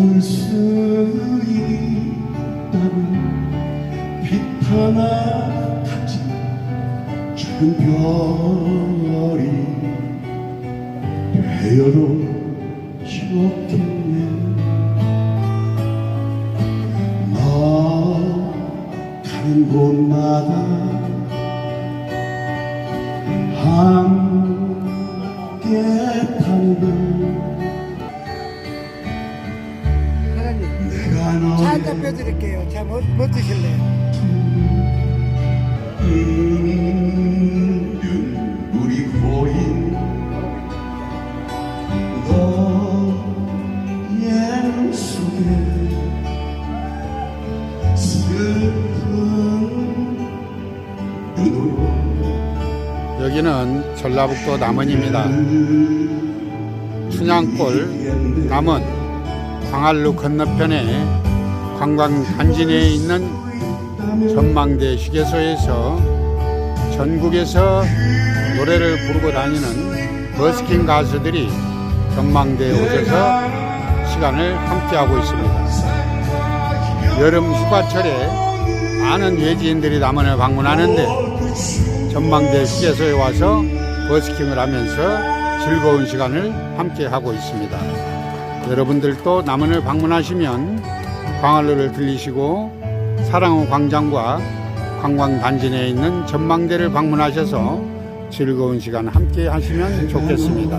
줄 수 있다면 비타나 같은 작은 별이 배열로 지웠겠네. 너 가는 곳마다 한 한잔 빼드릴게요. 차 뭐, 뭐 드실래요? 음, 눈물이 고인 너의 속에 슬픈 눈으로 여기는 전라북도 남원입니다. 춘향골 남원 광안루 건너편에 관광 단지 내에 있는 전망대 휴게소에서 전국에서 노래를 부르고 다니는 버스킹 가수들이 전망대에 오셔서 시간을 함께하고 있습니다. 여름 휴가철에 많은 외지인들이 남원을 방문하는데 전망대 휴게소에 와서 버스킹을 하면서 즐거운 시간을 함께 하고 있습니다. 여러분들도 남원을 방문하시면 광안루를 들리시고 사랑호 광장과 관광 단지 내에 있는 전망대를 방문하셔서 즐거운 시간 함께 하시면 좋겠습니다.